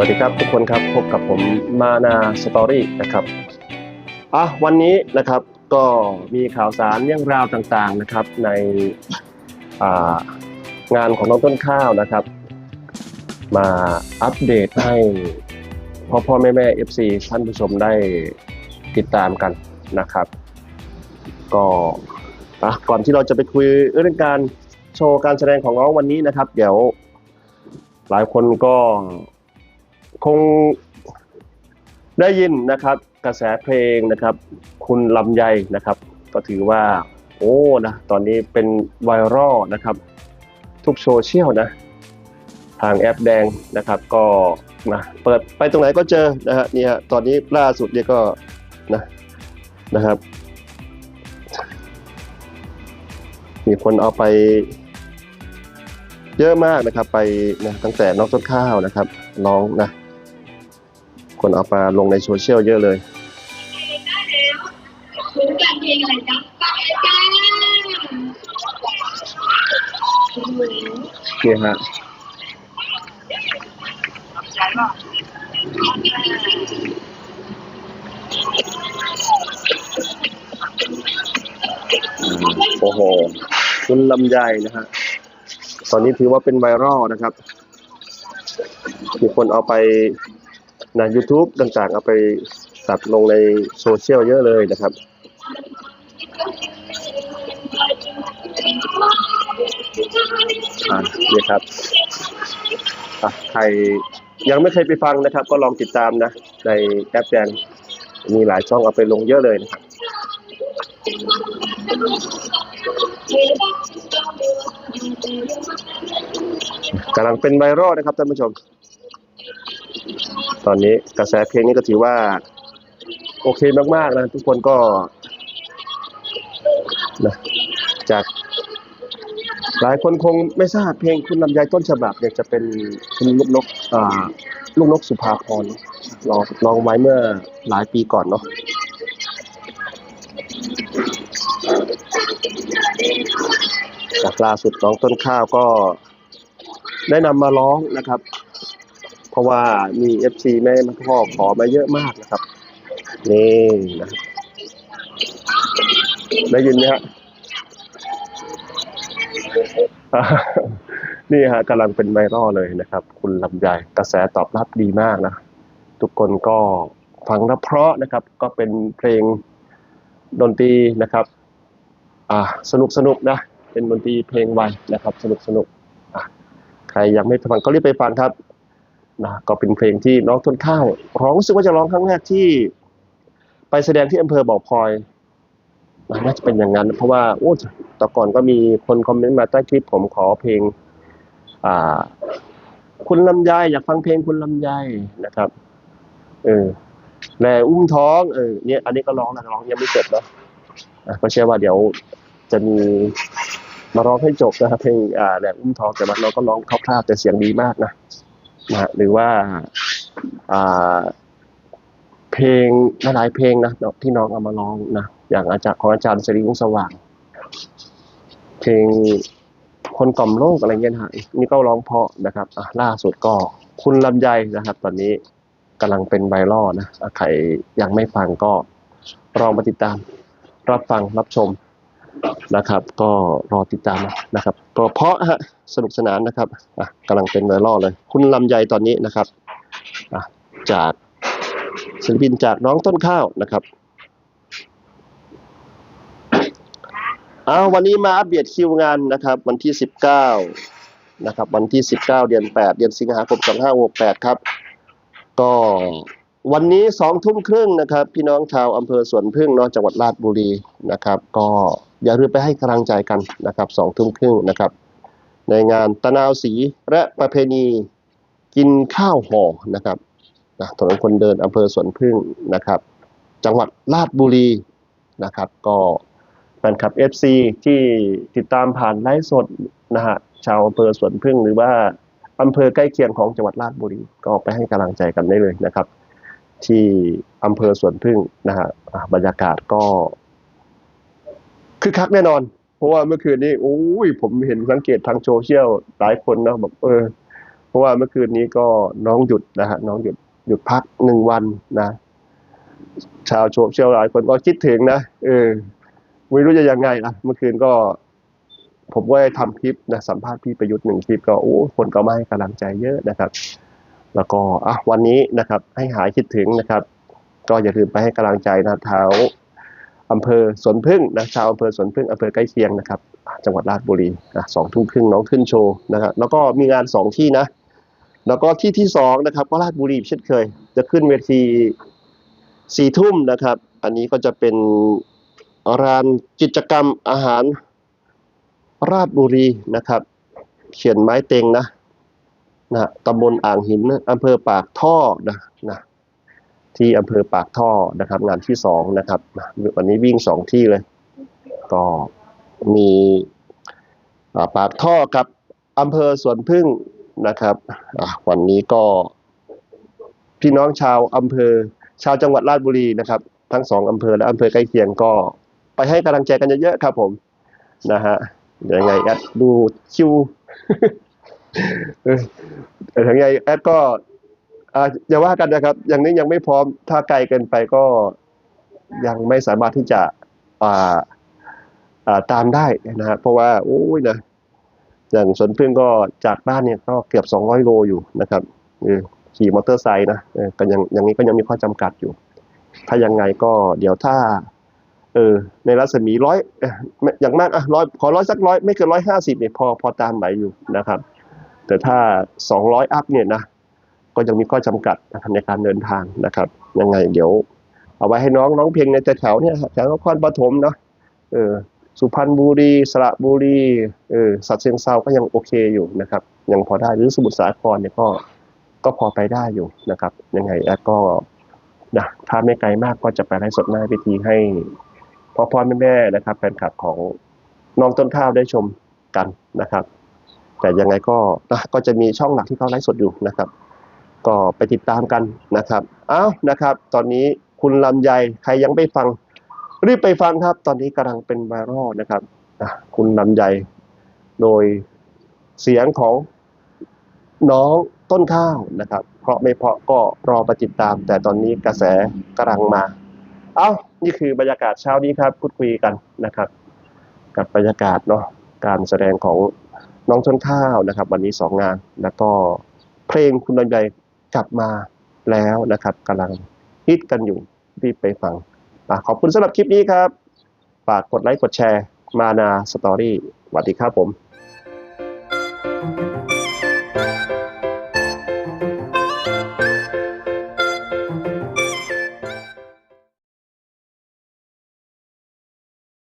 วัสดีครับทุกคนครับพบกับผมมานาสตอรี่นะครับอะวันนี้นะครับก็มีข่าวสารเรื่องราวต่างๆนะครับในงานของน้องต้นข้าวนะครับ มาอัปเดตให้พ่อพ่อแม่แม่เอฟซีท่านผู้ชมได้ติดตามกันนะครับ ก็อะก่อนที่เราจะไปคุยเรื่องการโชว์การแสดงของน้องวันนี้นะครับ เดี๋ยวหลายคนก็ คงได้ยินนะครับกระแสเพลงนะครับ คุณลำไยนะครับ ก็ถือว่า โอ้นะตอนนี้เป็นไวรัลนะครับ ทุกโซเชียลนะ ทางแอปแดงนะครับก็นะเปิดไปตรงไหนก็เจอนะฮะเนี่ยตอนนี้ล่าสุดเนี่ยก็นะนะครับ มีคนเอาไปเยอะมากนะครับ ไปนะตั้งแต่น้องต้นข้าวนะครับ น้องนะ คนเอามาลงในโซเชียลเยอะเลยรู้จักเพลงอะโอโหนี่ฮะโอ้โห คุณลำไยนะฮะ ตอนนี้ถือว่าเป็นไวรัลนะครับ มีคนเอาไป ใน YouTube ต่างๆ เอาไปตัดลงในโซเชียลเยอะเลยนะครับ อ่านี่ครับอะใครยังไม่เคยไปฟังนะครับ ก็ลองติดตามนะ ในแอปแดนมีหลายช่องเอาไปลงเยอะเลยนะครับ กำลังเป็นไวรัลนะครับท่านผู้ชม ตอนนี้กระแสเพลงนี้ก็ถือว่า โอเคมาก ๆ นะ ทุกคนก็นะจาก หลายคนคงไม่ทราบเพลงคุณลำไยต้นฉบับเนี่ยจะเป็นคุณลูกนกอ่าลูกนกสุภาพรลองลองไว้เมื่อหลายปีก่อนเนาะจากล่าสุดน้องต้นข้าวก็ได้นำมาร้องนะครับ เพราะว่ามีเอฟซีแม่มาพ่อขอมาเยอะมากนะครับ นี่นะได้ยินไหมฮะอ่านี่ฮะกำลังเป็นไวรัลเลยนะครับ คุณลำไยกระแสตอบรับดีมากนะ ทุกคนก็ฟังแล้วเพราะนะครับ ก็เป็นเพลงดนตรีนะครับ อ่าสนุกสนุกนะ เป็นดนตรีเพลงไวนะครับ สนุกสนุกอะใครยังไม่ฟังก็รีบไปฟังครับ นะก็เป็นเพลงที่น้องต้นข้าวร้องรู้สึกว่าจะร้องครั้งแรกที่ ไปแสดงที่อำเภอบ่อพลอยน่าจะเป็นอย่างนั้น เพราะว่าโอ้แต่ก่อนก็มีคนคอมเมนต์มาใต้คลิปผมขอเพลง อ่า คุณลำไยอยากฟังเพลงคุณลำไยนะครับ เออแหล่อุ้มท้องเออเนี่ยอันนี้ก็ร้องนะร้องยังไม่เสร็จเนาะก็เชื่อว่าเดี๋ยวจะมีมาร้องให้จบนะครับเพลงอ่าแหล่อุ้มท้องแต่ว่าเราก็ร้องคร่าวๆแต่เสียงดีมากนะ นะหรือว่าเพลงหลายๆเพลงนะที่น้องเอามาร้องนะอย่างอาจารย์ของอาจารย์สริวงศ์สว่าง เพลงคนกล่อมโลกอะไรเงี้ยนะฮะนี่ก็ร้องเพาะนะครับล่าสุดก็คุณลำไยนะครับ ตอนนี้กำลังเป็นไวรัลนะอะใครยังไม่ฟังก็ลองมาติดตาม รับฟังรับชม นะครับ ก็รอติดตามนะครับเพราะฮะสนุกสนานนะครับอะกำลังเป็นไวรัลเลย คุณลำไยตอนนี้นะครับอะจากศิลปินจากน้องต้นข้าวนะครับเอาวันนี้มาอัปเดตคิวงานนะครับ วันที่ 19 นะครับ วันที่ 19 เดือน 8 เดือนสิงหาคม 2568 ครับ ก็วันนี้สองทุ่มครึ่งนะครับ พี่น้องชาวอำเภอสวนพึ่งเนาะจังหวัดราชบุรีนะครับ ก็ อย่าลืมไปให้กำลังใจกันนะครับสองทุ่มครึ่งนะครับ ในงานตะนาวสีและประเพณีกินข้าวห่อนะครับนะถนนคนเดินอำเภอสวนพึ่งนะครับ จังหวัดราชบุรีนะครับ ก็แฟนคลับ FC ที่ติดตามผ่านไลฟ์สดนะฮะชาวอำเภอสวนพึ่งหรือว่าอำเภอใกล้เคียงของจังหวัดราชบุรีก็ไปให้กำลังใจกันได้เลยนะครับ ที่อำเภอสวนพึ่งนะฮะบรรยากาศก็ คึกคักแน่นอน เพราะว่าเมื่อคืนนี้โอ้ยผมเห็นสังเกตทางโซเชียลหลายคนนะแบบเออ เพราะว่าเมื่อคืนนี้ก็น้องหยุดนะฮะน้องหยุดหยุดพักหนึ่งวันนะชาวโชว์เชียวหลายคนก็คิดถึงนะเออไม่รู้จะยังไงนะเมื่อคืนก็ ผมก็ได้ทำคลิปนะสัมภาษณ์พี่ประยุทธ์หนึ่งคลิปก็โอ้คนก็มาให้กำลังใจเยอะนะครับ แล้วก็อะวันนี้นะครับ ให้หายคิดถึงนะครับ ก็อย่าลืมไปให้กำลังใจนะแถว อำเภอสวนพึ่งนะชาวอำเภอสวนพึ่งอำเภอใกล้เคียงนะครับ จังหวัดราชบุรีนะสองทุ่มครึ่งน้องขึ้นโชว์นะครับแล้วก็มีงานสองที่นะ แล้วก็ที่ที่สองนะครับ ก็ราชบุรีเช่นเคย จะขึ้นเวทีสี่ทุ่มนะครับ อันนี้ก็จะเป็นร้านกิจกรรมอาหารราชบุรีนะครับ เขียนไม้เต็งนะนะตำบลอ่างหินอำเภอปากท่อนะนะ ที่อำเภอปากท่อนะครับ งานที่สองนะครับ วันนี้วิ่งสองที่เลย ก็มีปากท่อกับอำเภอสวนพึ่งนะครับวันนี้ก็พี่น้องชาวอำเภอชาวจังหวัดราชบุรีนะครับ ทั้งสองอำเภอและอำเภอใกล้เคียงก็ไปให้กำลังใจกันเยอะๆครับผมนะฮะเดี๋ยวยังไงแอดดูคิวเออแต่ถึงไงแอดก็ อย่าว่ากันนะครับ อย่างนี้ยังไม่พร้อมถ้าไกลเกินไปก็ยังไม่สามารถที่จะาาตามได้นะฮะเพราะว่าโอ้ยนะอย่างสวนพึ่งก็จากบ้านเนี่ยก็เกือบสองร้อยโลอยู่นะครับขี่มอเตอร์ไซค์นะก็ยังอย่างนี้ก็ยังมีข้อจำกัดอยู่ ถ้ายังไงก็เดี๋ยวถ้า เออ ในรัศมีร้อยอย่างมากอะร้อยขอร้อยสักร้อยไม่เกินร้อยห้าสิบเนี่ยพอพอตามไหวอยู่นะครับ แต่ถ้าสองร้อยอัพเนี่ยนะ ก็ยังมีข้อจำกัดนะครับในการเดินทางนะครับ ยังไงเดี๋ยว เอาไว้ให้น้องน้องเพลงในแถวเนี่ยแถวนครปฐมเนาะเออสุพรรณบุรีสระบุรีเออสัตเชียงเซาก็ยังโอเคอยู่นะครับ ยังพอได้หรือสมุทรสาครเนี่ยก็ก็พอไปได้อยู่นะครับ ยังไงแอดก็นะถ้าไม่ไกลมากก็จะไปไลฟ์สดหน้าพิธีให้พ่อพ่อแม่แม่ๆนะครับแฟนคลับของน้องต้นข้าวได้ชมกันนะครับ แต่ยังไงก็นะก็จะมีช่องหลักที่เขาไลฟ์สดอยู่นะครับ ก็ไปติดตามกันนะครับ เอานะครับ ตอนนี้คุณลำไยใครยังไม่ฟัง รีบไปฟังครับ ตอนนี้กำลังเป็นไวรัลนะครับคุณลำไยโดยเสียงของน้องต้นข้าวนะครับ เพราะไม่เพาะก็รอไปติดตาม แต่ตอนนี้กระแสกำลังมา เอ้า นี่คือบรรยากาศเช้านี้ครับพูดคุยกันนะครับ กับบรรยากาศเนาะการแสดงของน้องต้นข้าวนะครับ วันนี้สองงานแล้วก็เพลงคุณลำไย กลับมาแล้วนะครับกำลังฮิตกันอยู่รีบไปฟังอขอบคุณสำหรับคลิปนี้ครับ ฝากกดไลค์กดแชร์มานาสตอรี่สวัสดีครับผม